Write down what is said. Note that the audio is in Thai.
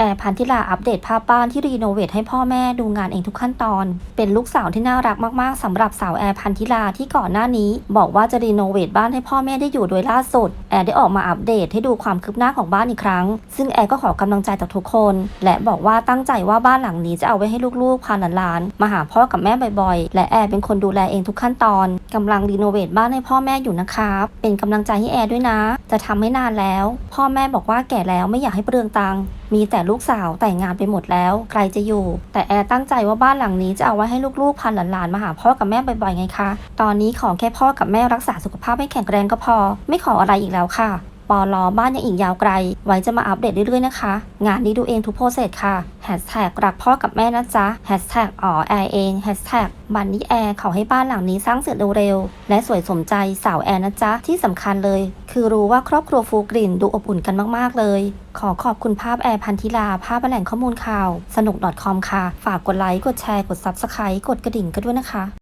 แอนพันธิลาอัปเดตภาพบ้านที่รีโนเวทให้พ่อแม่ดูงานเองทุกขั้นตอน เป็นลูกสาวที่น่ารักมากๆสำหรับสาวแอร์พันธิลาที่ก่อนหน้านี้ บอกว่าจะรีโนเวทบ้านให้พ่อแม่ได้อยู่โดยล่าสุด แอร์ได้ออกมาอัปเดตให้ดูความคืบหน้าของบ้านอีกครั้ง ซึ่งแอร์ก็ขอกำลังใจจากทุกคน และบอกว่าตั้งใจว่าบ้านหลังนี้จะเอาไว้ให้ลูกๆพาหลานๆมาหาพ่อกับแม่บ่อยๆ และแอร์เป็นคนดูแลเองทุกขั้นตอนกำลังรีโนเวทบ้านให้พ่อแม่อยู่นะครับเป็นกำลังใจให้แอร์ด้วยนะ จะทำไม่นานแล้ว พ่อแม่บอกว่าแก่แล้วไม่อยากให้เปลืองตังค์ มีแต่ลูกสาวแต่งงานไปหมดแล้ว ใครจะอยู่ แต่แอร์ตั้งใจว่าบ้านหลังนี้จะเอาไว้ให้ลูกๆพันหลานๆมาหาพ่อกับแม่บ่อยๆไงคะ ตอนนี้ขอแค่พ่อกับแม่รักษาสุขภาพให้แข็งแรงก็พอ ไม่ขออะไรอีกแล้วค่ะ ปอลอบ้านยังอีกยาวไกล ไว้จะมาอัปเดตเรื่อยๆนะคะ งานนี้ดูเองทุกโปรเซสค่ะแฮชแท็กรักพ่อกับแม่นะจ๊ะแฮชแท็กอ๋อแอร์เองแฮชแท็กบันนี่แอร์ขอให้บ้านหลังนี้สร้างเสร็จเร็วๆและสวยสมใจสาวแอร์นะจ๊ะที่สำคัญเลย คือรู้ว่าครอบครัวฟูกลิ่นดูอบอุ่นกันมากๆเลย ขอขอบคุณภาพแอร์พันธิลาภาพแหล่งข้อมูลข่าว สนุก .com ค่ะ ฝากกดไลค์กดแชร์กด Subscribe กดกระดิ่งกันด้วยนะคะ